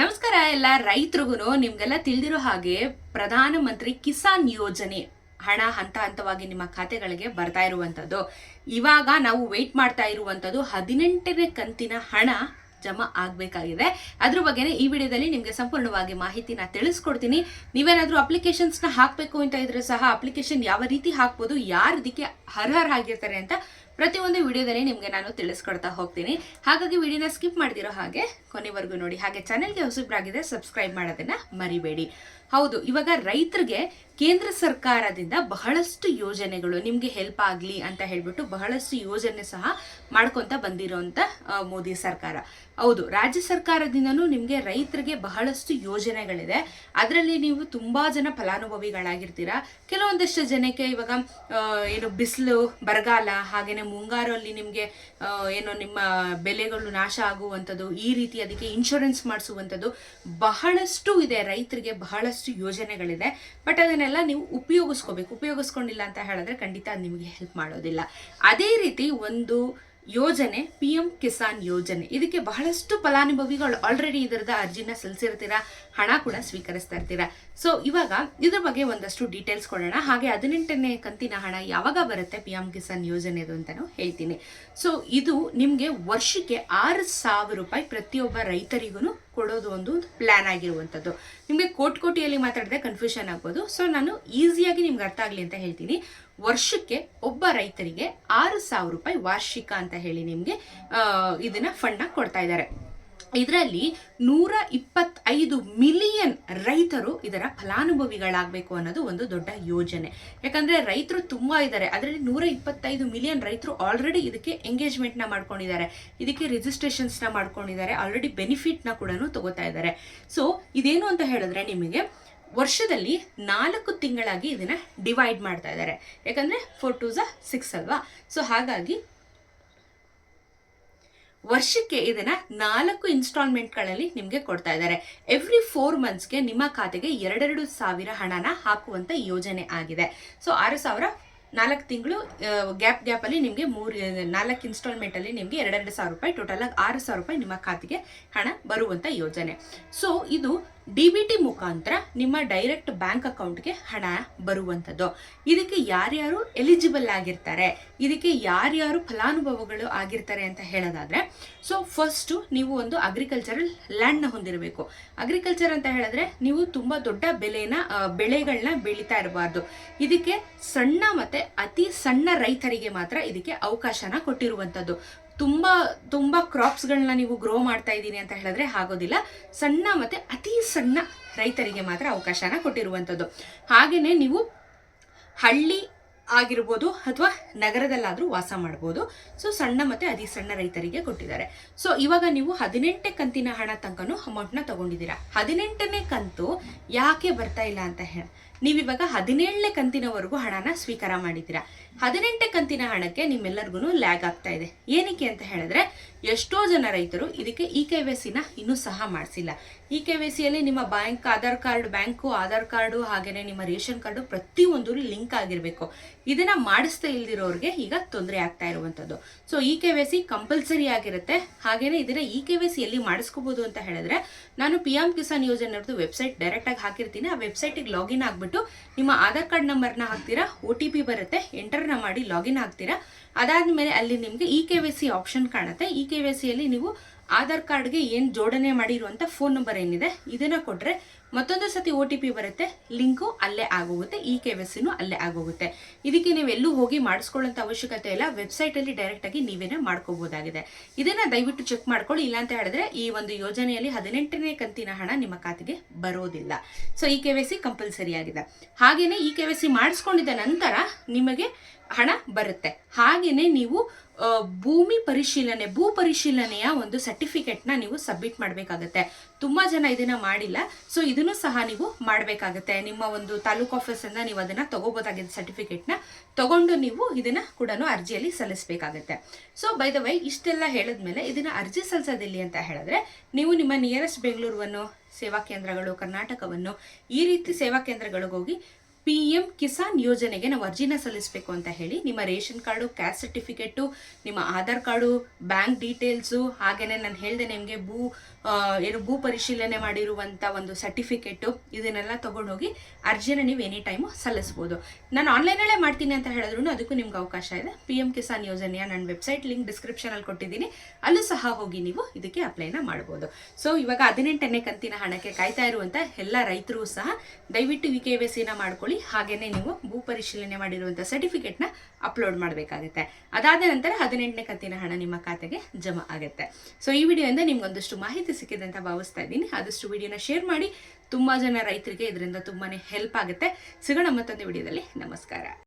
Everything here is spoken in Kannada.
ನಮಸ್ಕಾರ ಎಲ್ಲ ರೈತರಿಗೂ ನಿಮ್ಗೆಲ್ಲ ತಿಳಿದಿರೋ ಹಾಗೆ ಪ್ರಧಾನ ಮಂತ್ರಿ ಕಿಸಾನ್ ಯೋಜನೆ ಹಣ ಹಂತ ಹಂತವಾಗಿ ನಿಮ್ಮ ಖಾತೆಗಳಿಗೆ ಬರ್ತಾ ಇರುವಂಥದ್ದು. ಇವಾಗ ನಾವು ವೇಟ್ ಮಾಡ್ತಾ ಇರುವಂಥದ್ದು ಹದಿನೆಂಟನೇ ಕಂತಿನ ಹಣ ಜಮಾ ಆಗಬೇಕಾಗಿದೆ. ಅದ್ರ ಬಗ್ಗೆನೇ ಈ ವಿಡಿಯೋದಲ್ಲಿ ನಿಮಗೆ ಸಂಪೂರ್ಣವಾಗಿ ಮಾಹಿತಿನ ತಿಳಿಸ್ಕೊಡ್ತೀನಿ. ನೀವೇನಾದರೂ ಅಪ್ಲಿಕೇಶನ್ಸ್ನ ಹಾಕಬೇಕು ಅಂತ ಇದ್ರೆ ಸಹ ಅಪ್ಲಿಕೇಶನ್ ಯಾವ ರೀತಿ ಹಾಕ್ಬೋದು, ಯಾರು ಇದಕ್ಕೆ ಅರ್ಹರಾಗಿರ್ತಾರೆ ಅಂತ ಪ್ರತಿಯೊಂದು ವಿಡಿಯೋದಲ್ಲಿ ನಿಮಗೆ ನಾನು ತಿಳಿಸ್ಕೊಡ್ತಾ ಹೋಗ್ತೀನಿ. ಹಾಗಾಗಿ ವಿಡಿಯೋನ ಸ್ಕಿಪ್ ಮಾಡ್ದಿರೋ ಹಾಗೆ ಕೊನೆವರೆಗೂ ನೋಡಿ. ಹಾಗೆ ಚಾನೆಲ್ಗೆ ಹೊಸಬ್ರಾಗಿದೆ ಸಬ್ಸ್ಕ್ರೈಬ್ ಮಾಡೋದನ್ನ ಮರಿಬೇಡಿ. ಹೌದು, ಇವಾಗ ರೈತರಿಗೆ ಕೇಂದ್ರ ಸರ್ಕಾರದಿಂದ ಬಹಳಷ್ಟು ಯೋಜನೆಗಳು ನಿಮಗೆ ಹೆಲ್ಪ್ ಆಗಲಿ ಅಂತ ಹೇಳ್ಬಿಟ್ಟು ಬಹಳಷ್ಟು ಯೋಜನೆ ಸಹ ಮಾಡ್ಕೊತ ಬಂದಿರೋಂಥ ಮೋದಿ ಸರ್ಕಾರ. ಹೌದು, ರಾಜ್ಯ ಸರ್ಕಾರದಿಂದನೂ ನಿಮಗೆ ರೈತರಿಗೆ ಬಹಳಷ್ಟು ಯೋಜನೆಗಳಿದೆ. ಅದರಲ್ಲಿ ನೀವು ತುಂಬಾ ಜನ ಫಲಾನುಭವಿಗಳಾಗಿರ್ತೀರಾ? ಕೆಲವೊಂದಷ್ಟು ಜನಕ್ಕೆ ಇವಾಗ ಏನು ಬಿಸಿಲು, ಬರಗಾಲ, ಹಾಗೇನೆ ಮುಂಗಾರಲ್ಲಿ ನಿಮಗೆ ಏನು ನಿಮ್ಮ ಬೆಲೆಗಳು ನಾಶ ಆಗುವಂಥದ್ದು, ಈ ರೀತಿ ಅದಕ್ಕೆ ಇನ್ಶೂರೆನ್ಸ್ ಮಾಡಿಸುವಂಥದ್ದು ಬಹಳಷ್ಟು ಇದೆ, ರೈತರಿಗೆ ಬಹಳಷ್ಟು ಯೋಜನೆಗಳಿದೆ. ಬಟ್ ಅದನ್ನೆಲ್ಲ ನೀವು ಉಪಯೋಗಿಸ್ಕೋಬೇಕು. ಉಪಯೋಗಿಸ್ಕೊಂಡಿಲ್ಲ ಅಂತ ಹೇಳಿದ್ರೆ ಖಂಡಿತ ಅದು ನಿಮಗೆ ಹೆಲ್ಪ್ ಮಾಡೋದಿಲ್ಲ. ಅದೇ ರೀತಿ ಒಂದು ಯೋಜನೆ ಪಿ ಎಂ ಕಿಸಾನ್ ಯೋಜನೆ. ಇದಕ್ಕೆ ಬಹಳಷ್ಟು ಫಲಾನುಭವಿಗಳು ಆಲ್ರೆಡಿ ಇದರದ ಅರ್ಜಿನ ಸಲ್ಲಿಸಿರ್ತೀರಾ? ಹಣ ಕೂಡ ಸ್ವೀಕರಿಸ್ತಾ ಇರ್ತೀರಾ? ಸೊ ಇವಾಗ ಇದ್ರ ಬಗ್ಗೆ ಒಂದಷ್ಟು ಡೀಟೇಲ್ಸ್ ಕೊಡೋಣ. ಹಾಗೆ ಹದಿನೆಂಟನೇ ಕಂತಿನ ಹಣ ಯಾವಾಗ ಬರುತ್ತೆ ಪಿ ಎಂ ಕಿಸಾನ್ ಯೋಜನೆದು ಅಂತಲೂ ಹೇಳ್ತೀನಿ. ಸೊ ಇದು ನಿಮಗೆ ವರ್ಷಕ್ಕೆ ಆರು ಸಾವಿರ ರೂಪಾಯಿ ಪ್ರತಿಯೊಬ್ಬ ರೈತರಿಗೂ ಕೊಡೋದು ಒಂದು ಪ್ಲಾನ್ ಆಗಿರುವಂಥದ್ದು ನಿಮಗೆ ಕೋಟಿ ಕೋಟಿಯಲ್ಲಿ ಮಾತಾಡಿದ್ರೆ ಕನ್ಫ್ಯೂಷನ್ ಆಗ್ಬೋದು. ಸೊ ನಾನು ಈಸಿಯಾಗಿ ನಿಮ್ಗೆ ಅರ್ಥ ಆಗಲಿ ಅಂತ ಹೇಳ್ತೀನಿ. ವರ್ಷಕ್ಕೆ ಒಬ್ಬ ರೈತರಿಗೆ ಆರು ಸಾವಿರ ರೂಪಾಯಿ ವಾರ್ಷಿಕ ಅಂತ ಹೇಳಿ ನಿಮಗೆ ಇದನ್ನ ಫಂಡ್ನ ಕೊಡ್ತಾ ಇದ್ದಾರೆ. ಇದರಲ್ಲಿ ನೂರ ಇಪ್ಪತ್ತೈದು ಮಿಲಿಯನ್ ರೈತರು ಇದರ ಫಲಾನುಭವಿಗಳಾಗಬೇಕು ಅನ್ನೋದು ಒಂದು ದೊಡ್ಡ ಯೋಜನೆ. ಯಾಕಂದ್ರೆ ರೈತರು ತುಂಬಾ ಇದ್ದಾರೆ ಅದರಲ್ಲಿ ನೂರ ಇಪ್ಪತ್ತೈದು ಮಿಲಿಯನ್ ರೈತರು ಆಲ್ರೆಡಿ ಇದಕ್ಕೆ ಎಂಗೇಜ್ಮೆಂಟ್ನ ಮಾಡ್ಕೊಂಡಿದ್ದಾರೆ. ಇದಕ್ಕೆ ರಿಜಿಸ್ಟ್ರೇಷನ್ಸ್ನ ಮಾಡ್ಕೊಂಡಿದ್ದಾರೆ. ಆಲ್ರೆಡಿ ಬೆನಿಫಿಟ್ನ ಕೂಡ ತಗೋತಾ ಇದ್ದಾರೆ. ಸೊ ಇದೇನು ಅಂತ ಹೇಳಿದ್ರೆ ನಿಮಗೆ ವರ್ಷದಲ್ಲಿ ನಾಲ್ಕು ತಿಂಗಳಾಗಿ ಇದನ್ನ ಡಿವೈಡ್ ಮಾಡ್ತಾ ಇದ್ದಾರೆ. ಯಾಕಂದ್ರೆ ಫೋರ್ ಟು ಝ ಸಿಕ್ಸ್ ಅಲ್ವಾ? ಸೊ ಹಾಗಾಗಿ ವರ್ಷಕ್ಕೆ ಇದನ್ನ ನಾಲ್ಕು ಇನ್ಸ್ಟಾಲ್ಮೆಂಟ್ಗಳಲ್ಲಿ ನಿಮಗೆ ಕೊಡ್ತಾ ಇದ್ದಾರೆ. ಎವ್ರಿ ಫೋರ್ ಮಂತ್ಸ್ಗೆ ನಿಮ್ಮ ಖಾತೆಗೆ ಎರಡೆರಡು ಸಾವಿರ ಹಣನ ಹಾಕುವಂತ ಯೋಜನೆ ಆಗಿದೆ. ಸೊ, ಆರು ಸಾವಿರ ನಾಲ್ಕು ತಿಂಗಳು ಗ್ಯಾಪ್ ಗ್ಯಾಪಲ್ಲಿ ನಿಮಗೆ ಮೂರು, ನಾಲ್ಕು ಇನ್ಸ್ಟಾಲ್ಮೆಂಟಲ್ಲಿ ನಿಮಗೆ ಎರಡೆರಡು ಸಾವಿರ ರೂಪಾಯಿ, ಟೋಟಲ್ ಆಗಿ ಆರು ಸಾವಿರ ರೂಪಾಯಿ ನಿಮ್ಮ ಖಾತೆಗೆ ಹಣ ಬರುವಂತ ಯೋಜನೆ. ಸೊ, ಇದು ಡಿ ಬಿ ಟಿ ಮುಖಾಂತರ ನಿಮ್ಮ ಡೈರೆಕ್ಟ್ ಬ್ಯಾಂಕ್ ಅಕೌಂಟ್ಗೆ ಹಣ ಬರುವಂಥದ್ದು. ಇದಕ್ಕೆ ಯಾರ್ಯಾರು ಎಲಿಜಿಬಲ್ ಆಗಿರ್ತಾರೆ, ಇದಕ್ಕೆ ಯಾರ್ಯಾರು ಫಲಾನುಭವಿಗಳು ಆಗಿರ್ತಾರೆ ಅಂತ ಹೇಳೋದಾದ್ರೆ, ಸೊ ಫಸ್ಟು ನೀವು ಒಂದು ಅಗ್ರಿಕಲ್ಚರಲ್ ಲ್ಯಾಂಡ್ನ ಹೊಂದಿರಬೇಕು. ಅಗ್ರಿಕಲ್ಚರ್ ಅಂತ ಹೇಳಿದ್ರೆ ನೀವು ತುಂಬಾ ದೊಡ್ಡ ಬೆಲೆನ ಬೆಳೆಗಳನ್ನ ಬೆಳೀತಾ ಇರಬಾರ್ದು. ಇದಕ್ಕೆ ಸಣ್ಣ ಮತ್ತೆ ಅತಿ ಸಣ್ಣ ರೈತರಿಗೆ ಮಾತ್ರ ಇದಕ್ಕೆ ಅವಕಾಶನ ಕೊಟ್ಟಿರುವಂಥದ್ದು. ತುಂಬಾ ತುಂಬಾ ಕ್ರಾಪ್ಸ್ಗಳನ್ನ ನೀವು ಗ್ರೋ ಮಾಡ್ತಾ ಇದ್ದೀನಿ ಅಂತ ಹೇಳಿದ್ರೆ ಆಗೋದಿಲ್ಲ. ಸಣ್ಣ ಮತ್ತೆ ಅತಿ ಸಣ್ಣ ರೈತರಿಗೆ ಮಾತ್ರ ಅವಕಾಶನ ಕೊಟ್ಟಿರುವಂಥದ್ದು. ಹಾಗೆಯೇ ನೀವು ಹಳ್ಳಿ ಆಗಿರ್ಬೋದು ಅಥವಾ ನಗರದಲ್ಲಾದರೂ ವಾಸ ಮಾಡ್ಬೋದು. ಸೊ ಸಣ್ಣ ಮತ್ತೆ ಅತಿ ಸಣ್ಣ ರೈತರಿಗೆ ಕೊಟ್ಟಿದ್ದಾರೆ. ಸೊ ಇವಾಗ ನೀವು ಹದಿನೆಂಟನೇ ಕಂತಿನ ಹಣ ತನಕನೂ ಅಮೌಂಟ್ನ ತಗೊಂಡಿದ್ದೀರಾ? ಹದಿನೆಂಟನೇ ಕಂತು ಯಾಕೆ ಬರ್ತಾ ಇಲ್ಲ ಅಂತ ಹೇಳಿ ನೀವಿವಾಗ ಹದಿನೇಳನೇ ಕಂತಿನವರೆಗೂ ಹಣನ ಸ್ವೀಕಾರ ಮಾಡಿದ್ದೀರಾ? ಹದಿನೆಂಟೇ ಕಂತಿನ ಹಣಕ್ಕೆ ನಿಮ್ಮೆಲ್ಲರಿಗೂ ಲ್ಯಾಗ್ ಆಗ್ತಾ ಇದೆ. ಏನಕ್ಕೆ ಅಂತ ಹೇಳಿದ್ರೆ, ಎಷ್ಟೋ ಜನ ರೈತರು ಇದಕ್ಕೆ ಇ ಕೆ ವೈ ಸಿನ ಇನ್ನೂ ಸಹ ಮಾಡಿಸಿಲ್ಲ. ಇ ಕೆ ವೈ ಸಿಯಲ್ಲಿ ನಿಮ್ಮ bank, Aadhaar card, bank, Aadhaar card ಹಾಗೆಯೇ ನಿಮ್ಮ ರೇಷನ್ ಕಾರ್ಡು ಪ್ರತಿಯೊಂದು ಲಿಂಕ್ ಆಗಿರಬೇಕು. ಇದನ್ನ ಮಾಡಿಸ್ತಾ ಇಲ್ದಿರೋರಿಗೆ ಈಗ ತೊಂದರೆ ಆಗ್ತಾ ಇರುವಂಥದ್ದು. So E K Y C compulsory ಆಗಿರುತ್ತೆ. ಹಾಗೆಯೇ ಇದನ್ನ ಇ ಕೆ ವೈ ಸಿ ಎಲ್ಲಿ ಮಾಡಿಸ್ಕೋಬೋದು ಅಂತ ಹೇಳಿದ್ರೆ, ನಾನು ಪಿ ಎಂ ಕಿಸಾನ್ ಯೋಜನೆಯವ್ರದ್ದು ವೆಬ್ಸೈಟ್ ಡೈರೆಕ್ಟಾಗಿ ಹಾಕಿರ್ತೀನಿ. ಆ ವೆಬ್ಸೈಟಿಗೆ ಲಾಗಿನ್ ಆಗ್ಬಿಟ್ಟು ನಿಮ್ಮ ಆಧಾರ್ ಕಾರ್ಡ್ ನಂಬರ್ನ ಹಾಕ್ತೀರಾ ಒ ಟಿ ಪಿ ಬರುತ್ತೆ, ಎಂಟರ್ನ ಮಾಡಿ ಲಾಗಿನ್ ಆಗ್ತೀರಾ ಅದಾದ್ಮೇಲೆ ಅಲ್ಲಿ ನಿಮಗೆ E K Y C option ಕಾಣುತ್ತೆ. ಇ ಕೆ ವಿ ಸಿಯಲ್ಲಿ ನೀವು ಆಧಾರ್ ಕಾರ್ಡ್ಗೆ ಏನು ಜೋಡಣೆ ಮಾಡಿರುವಂಥ ಫೋನ್ ನಂಬರ್ ಏನಿದೆ, ಇದನ್ನ ಕೊಟ್ರೆ ಮತ್ತೊಂದು ಸತಿ ಒ ಟಿ ಪಿ ಬರುತ್ತೆ ಲಿಂಕು ಅಲ್ಲೇ ಆಗೋಗುತ್ತೆ ಇ ಕೆ ವೈ ಸಿನೂ ಅಲ್ಲೇ ಆಗೋಗುತ್ತೆ. ಇದಕ್ಕೆ ನೀವು ಎಲ್ಲೂ ಹೋಗಿ ಮಾಡಿಸ್ಕೊಳ್ಳೋಂಥ ಅವಶ್ಯಕತೆ ಇಲ್ಲ ವೆಬ್ಸೈಟಲ್ಲಿ ಡೈರೆಕ್ಟಾಗಿ ನೀವೇನೇ ಮಾಡ್ಕೋಬಹುದಾಗಿದೆ ಇದನ್ನ ದಯವಿಟ್ಟು ಚೆಕ್ ಮಾಡ್ಕೊಳ್ಳಿ ಇಲ್ಲ ಅಂತ ಹೇಳಿದ್ರೆ ಈ ಒಂದು ಯೋಜನೆಯಲ್ಲಿ ಹದಿನೆಂಟನೇ ಕಂತಿನ ಹಣ ನಿಮ್ಮ ಖಾತೆಗೆ ಬರೋದಿಲ್ಲ. So E K Y C compulsory ಆಗಿದೆ. ಹಾಗೇನೆ ಇ ಕೆ ವೈ ಸಿ ಮಾಡಿಸ್ಕೊಂಡಿದ್ದ ನಂತರ ನಿಮಗೆ ಹಣ ಬರುತ್ತೆ. ಹಾಗೆಯೇ ನೀವು ಭೂಮಿ ಪರಿಶೀಲನೆ, ಭೂ ಪರಿಶೀಲನೆಯ ಒಂದು ಸರ್ಟಿಫಿಕೇಟ್ನ ನೀವು ಸಬ್ಮಿಟ್ ಮಾಡಬೇಕಾಗತ್ತೆ. ತುಂಬಾ ಜನ ಇದನ್ನ ಮಾಡಿಲ್ಲ. ಸೊ ಇದನ್ನು ಸಹ ನೀವು ಮಾಡಬೇಕಾಗುತ್ತೆ. ನಿಮ್ಮ ಒಂದು ತಾಲೂಕು ಆಫೀಸಿಂದ ನೀವು ಅದನ್ನ ತಗೋಬೋದಾಗಿದೆ ಸರ್ಟಿಫಿಕೇಟ್ನ ತಗೊಂಡು ನೀವು ಇದನ್ನ ಕೂಡ ಅರ್ಜಿಯಲ್ಲಿ ಸಲ್ಲಿಸಬೇಕಾಗುತ್ತೆ. ಸೊ ಬೈ ದ ವೈ ಇಷ್ಟೆಲ್ಲ ಹೇಳಿದ್ಮೇಲೆ ಇದನ್ನ ಅರ್ಜಿ ಸಲ್ಲಿಸೋದಿಲ್ಲ ಅಂತ ಹೇಳಿದ್ರೆ ನೀವು ನಿಮ್ಮ ನಿಯರೆಸ್ಟ್ ಬೆಂಗಳೂರನ್ನು ಸೇವಾ ಕೇಂದ್ರಗಳು, ಕರ್ನಾಟಕವನ್ನು ಈ ರೀತಿ ಸೇವಾ ಕೇಂದ್ರಗಳಿಗೆ ಹೋಗಿ ಪಿ ಎಂ ಕಿಸಾನ್ ಯೋಜನೆಗೆ ನಾವು ಅರ್ಜಿನ ಸಲ್ಲಿಸಬೇಕು ಅಂತ ಹೇಳಿ ನಿಮ್ಮ ರೇಷನ್ ಕಾರ್ಡು ಕ್ಯಾಸ್ಟ್ ಸರ್ಟಿಫಿಕೇಟು, ನಿಮ್ಮ ಆಧಾರ್ ಕಾರ್ಡು, ಬ್ಯಾಂಕ್ ಡೀಟೇಲ್ಸು ಹಾಗೆಯೇ ನಾನು ಹೇಳಿದೆ ನಿಮಗೆ ಭೂ ಏನು ಭೂ ಪರಿಶೀಲನೆ ಮಾಡಿರುವಂಥ ಒಂದು ಸರ್ಟಿಫಿಕೇಟು, ಇದನ್ನೆಲ್ಲ ತೊಗೊಂಡೋಗಿ ಅರ್ಜಿನ ನೀವು ಎನಿ ಟೈಮು ಸಲ್ಲಿಸ್ಬೋದು. ನಾನು ಆನ್ಲೈನಲ್ಲೇ ಮಾಡ್ತೀನಿ ಅಂತ ಹೇಳಿದ್ರು ಅದಕ್ಕೂ ನಿಮ್ಗೆ ಅವಕಾಶ ಇದೆ. ಪಿ ಎಂ ಕಿಸಾನ್ ಯೋಜನೆಯ ನನ್ನ ವೆಬ್ಸೈಟ್ ಲಿಂಕ್ ಡಿಸ್ಕ್ರಿಪ್ಷನಲ್ಲಿ ಕೊಟ್ಟಿದ್ದೀನಿ. ಅಲ್ಲೂ ಸಹ ಹೋಗಿ ನೀವು ಇದಕ್ಕೆ ಅಪ್ಲೈನ ಮಾಡ್ಬೋದು. ಸೊ ಇವಾಗ ಹದಿನೆಂಟನೇ ಕಂತಿನ ಹಣಕ್ಕೆ ಕಾಯ್ತಾ ಇರುವಂಥ ಎಲ್ಲ ರೈತರು ಸಹ ದಯವಿಟ್ಟು ವಿ ಕೆ ವೈ ಸಿನ ಮಾಡ್ಕೊಳ್ಳಿ. ಹಾಗೆಯೇ ನೀವು ಭೂ ಪರಿಶೀಲನೆ ಮಾಡಿರುವಂಥ ಸರ್ಟಿಫಿಕೇಟ್ನ ಅಪ್ಲೋಡ್ ಮಾಡಬೇಕಾಗುತ್ತೆ. ಅದಾದ ನಂತರ ಹದಿನೆಂಟನೇ ಕಂತಿನ ಹಣ ನಿಮ್ಮ ಖಾತೆಗೆ ಜಮಾ ಆಗುತ್ತೆ. ಸೊ ಈ ವಿಡಿಯೋಯಿಂದ ನಿಮ್ಗೊಂದಷ್ಟು ಮಾಹಿತಿ ಸಿಕ್ಕಿದೆ ಅಂತ ಭಾವಿಸ್ತಾ ಇದ್ದೀನಿ. ಆದಷ್ಟು ವಿಡಿಯೋನ ಶೇರ್ ಮಾಡಿ, ತುಂಬಾ ಜನ ರೈತರಿಗೆ ಇದರಿಂದ ತುಂಬಾನೇ ಹೆಲ್ಪ್ ಆಗುತ್ತೆ. ಸಿಗೋಣ ಮತ್ತೊಂದು ವಿಡಿಯೋದಲ್ಲಿ. ನಮಸ್ಕಾರ.